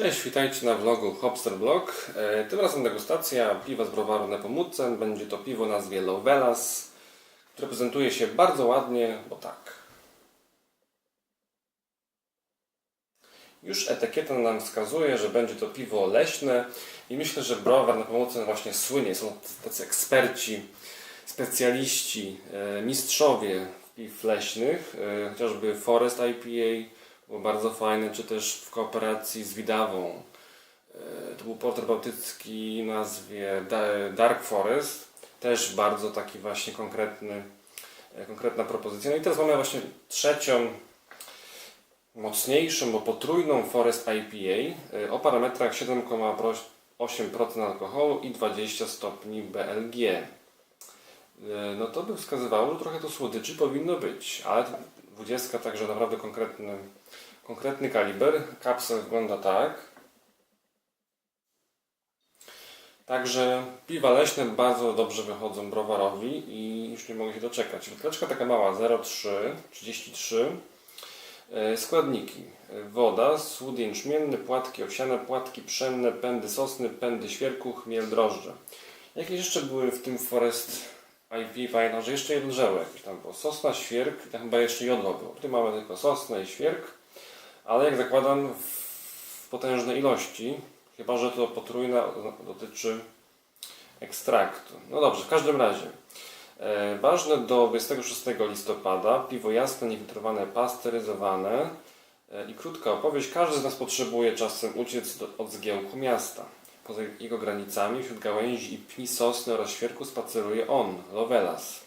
Cześć, witajcie na vlogu Hopster Blog. E, Tym razem degustacja piwa z browaru Nepomucen. Będzie to piwo nazwie Lovelas, które prezentuje się bardzo ładnie, bo tak. Już etykieta nam wskazuje, że będzie to piwo leśne i myślę, że browar Nepomucen właśnie słynie. Są tacy eksperci, specjaliści, e, mistrzowie piw leśnych, e, chociażby Forest IPA, było bardzo fajne, czy też w kooperacji z Widawą. E, To był porter bałtycki nazwie Da- Dark Forest. Też bardzo taki właśnie konkretny, e, konkretna propozycja. No i teraz mamy właśnie trzecią, mocniejszą, bo potrójną Forest IPA e, o parametrach 7,8% alkoholu i 20 stopni BLG. No to by wskazywało, że trochę to słodyczy powinno być, ale 20 także naprawdę konkretny, konkretny kaliber. Kapsel wygląda tak. Także piwa leśne bardzo dobrze wychodzą browarowi i już nie mogę się doczekać. Buteleczka taka mała 0,3, 33. E, Składniki. Woda, słód jęczmienny, płatki owsiane, płatki pszenne, pędy sosny, pędy świerku, chmiel, drożdże. Jakieś jeszcze były w tym Forest IP, pamiętam, że jeszcze jedno drzewo jakieś tam było. Sosna, świerk i chyba jeszcze jodło było. Mamy tylko sosnę i świerk, ale jak zakładam w potężnej ilości, chyba że to potrójna dotyczy ekstraktu. No dobrze, w każdym razie. E, ważne do 26 listopada piwo jasne, niefiltrowane, pasteryzowane e, i krótka opowieść. Każdy z nas potrzebuje czasem uciec do, od zgiełku miasta. Poza jego granicami, wśród gałęzi i pni sosny oraz świerku spaceruje on, Lovelas.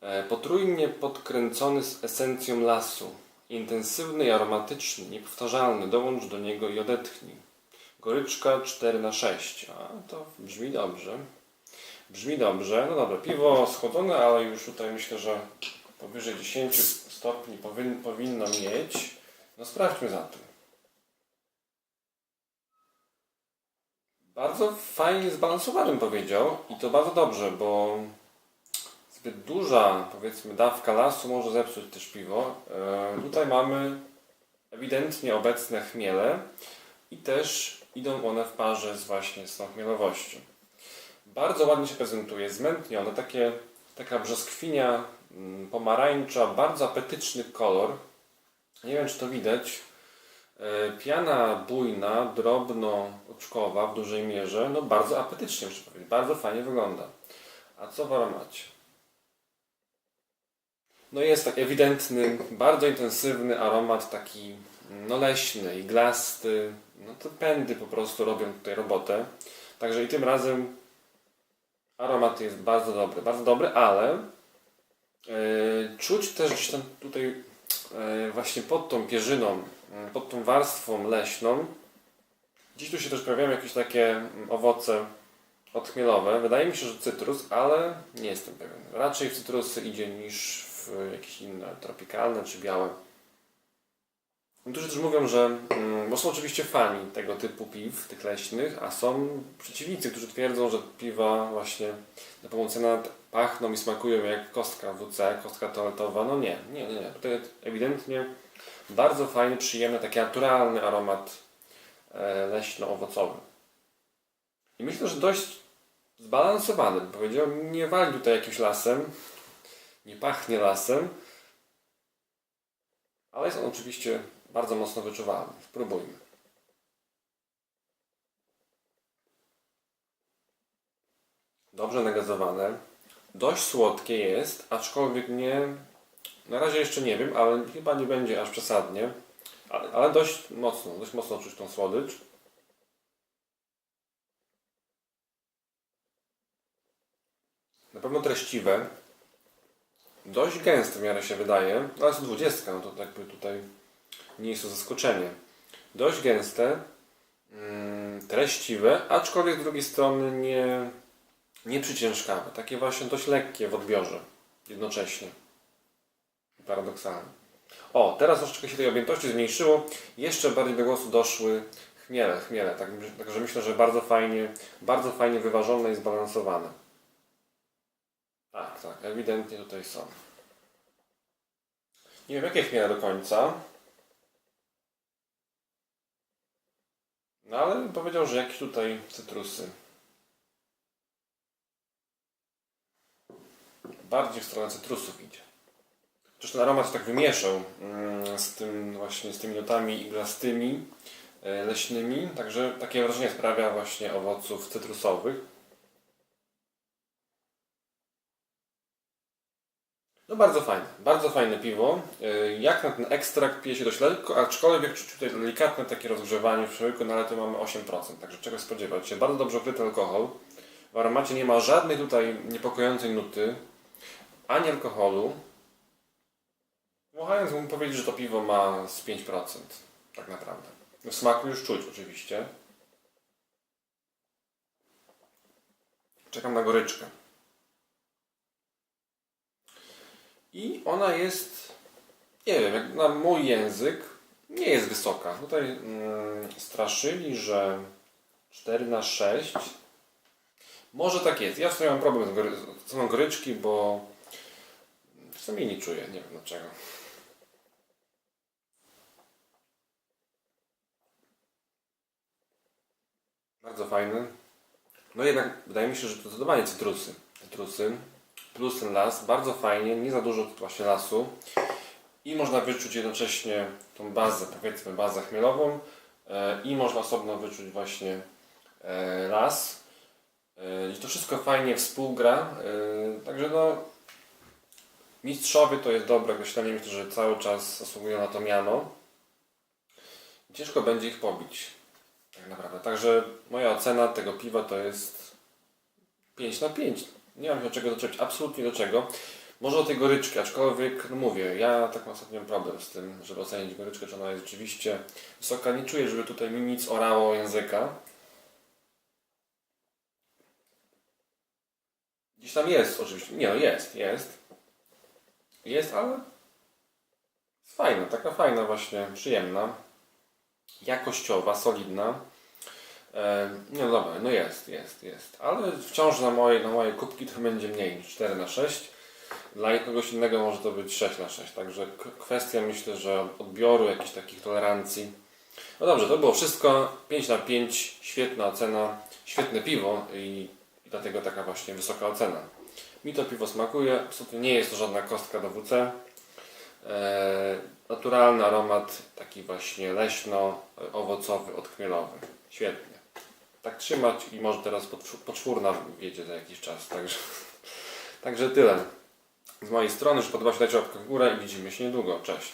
E, Potrójnie podkręcony z esencją lasu. Intensywny i aromatyczny, niepowtarzalny. Dołącz do niego i odetchnij. Goryczka 4 na 6 A to brzmi dobrze. Brzmi dobrze. No dobra, piwo schłodzone, ale już tutaj myślę, że powyżej 10 stopni powin, powinno mieć. No sprawdźmy zatem. Bardzo fajnie zbalansowanym powiedział i to bardzo dobrze, bo zbyt duża, powiedzmy, dawka lasu może zepsuć też piwo. E, tutaj mamy ewidentnie obecne chmiele i też idą one w parze z właśnie z tą chmielowością. Bardzo ładnie się prezentuje, zmętnione, takie, taka brzoskwinia mm, pomarańcza, bardzo apetyczny kolor. Nie wiem, czy to widać. E, Piana bujna, drobno-oczkowa w dużej mierze, no bardzo apetycznie muszę powiedzieć, bardzo fajnie wygląda. A co w aromacie? No jest tak ewidentny, bardzo intensywny aromat taki no leśny, iglasty, no to pędy po prostu robią tutaj robotę. Także i tym razem aromat jest bardzo dobry, bardzo dobry, ale yy, czuć też gdzieś tam tutaj yy, właśnie pod tą pierzyną, pod tą warstwą leśną, gdzieś tu się też pojawiają jakieś takie mm, owoce odchmielowe. Wydaje mi się, że cytrus, ale nie jestem pewien. Raczej w cytrusy idzie niż w jakieś inne, tropikalne czy białe. Niektórzy też mówią, że, mm, bo są oczywiście fani tego typu piw, tych leśnych, a są przeciwnicy, którzy twierdzą, że piwa właśnie Nepomucena pachną i smakują jak kostka WC, kostka toaletowa. No nie, nie, nie, nie. Tutaj ewidentnie bardzo fajny, przyjemny, taki naturalny aromat e, leśno-owocowy. I myślę, że dość zbalansowany, bym powiedział. Nie wali tutaj jakimś lasem, nie pachnie lasem, ale jest on oczywiście bardzo mocno wyczuwalny. Spróbujmy. Dobrze nagazowane. Dość słodkie jest, aczkolwiek nie. Na razie jeszcze nie wiem, ale chyba nie będzie aż przesadnie. Ale, ale dość mocno, dość mocno czuć tą słodycz. Na pewno treściwe. Dość gęste w miarę się wydaje. Ale jest 20, no to jakby tutaj nie jest to zaskoczenie. Dość gęste, mm, treściwe, aczkolwiek z drugiej strony nie, nie przyciężkawe. Takie właśnie dość lekkie w odbiorze jednocześnie. Paradoksalnie. O, teraz troszeczkę się tej objętości zmniejszyło. Jeszcze bardziej do głosu doszły chmiele, chmiele. Tak, także myślę, że bardzo fajnie, bardzo fajnie wyważone i zbalansowane. Tak, tak, ewidentnie tutaj są. Nie wiem jakie chmiele do końca. No ale powiedział, że jakieś tutaj cytrusy. Bardziej w stronę cytrusów idzie. Ten aromat tak wymieszał mm, z tym właśnie, z tymi nutami iglastymi, e, leśnymi, także takie wrażenie sprawia właśnie owoców cytrusowych. No bardzo fajne, bardzo fajne piwo. E, Jak na ten ekstrakt pije się dość lekko, aczkolwiek czuć tutaj delikatne takie rozgrzewanie w przełyku, no ale tu mamy 8%, także czego spodziewać się. Bardzo dobrze ukryty alkohol. W aromacie nie ma żadnej tutaj niepokojącej nuty, ani alkoholu. Wąchając mógłbym powiedzieć, że to piwo ma z 5%, tak naprawdę. W smaku już czuć oczywiście. Czekam na goryczkę. I ona jest, nie wiem, jak na mój język, nie jest wysoka. Tutaj mm, straszyli, że 4 na 6. Może tak jest. Ja w sumie mam problem z, gory, ceną goryczki, bo w sumie nie czuję, nie wiem dlaczego. Bardzo fajny. No jednak wydaje mi się, że to zdecydowanie cytrusy. Cytrusy plus ten las, bardzo fajnie, nie za dużo właśnie lasu. I można wyczuć jednocześnie tą bazę, powiedzmy bazę chmielową. E, i można osobno wyczuć właśnie e, las. E, i to wszystko fajnie współgra, także no mistrzowie to jest dobre określenie, myślę, że cały czas zasługują na to miano. Ciężko będzie ich pobić tak naprawdę, także moja ocena tego piwa to jest 5 na 5 nie mam się do czego doczepić, absolutnie do czego. Może do tej goryczki, aczkolwiek, no mówię, ja tak ostatnio mam problem z tym, żeby ocenić goryczkę, czy ona jest rzeczywiście wysoka. Nie czuję, żeby tutaj mi nic orało języka. Gdzieś tam jest oczywiście, nie no jest, jest. Jest, ale jest fajna, taka fajna właśnie, przyjemna, jakościowa, solidna. E, No dobra, no jest, jest, jest. Ale wciąż na moje, na moje kubki to będzie mniej niż 4 na 6. Dla kogoś innego może to być 6 na 6. Także kwestia myślę, że odbioru, jakichś takich tolerancji. No dobrze, to było wszystko. 5 na 5, świetna ocena, świetne piwo i, i dlatego taka właśnie wysoka ocena. Mi to piwo smakuje, absolutnie nie jest to żadna kostka do WC. E, naturalny aromat, taki właśnie leśno-owocowy, odchmielowy. Świetnie. Tak trzymać i może teraz poczwórna wiedzie za jakiś czas. Także, także tyle. Z mojej strony, że podoba się dajcie łapkę w górę i widzimy się niedługo. Cześć.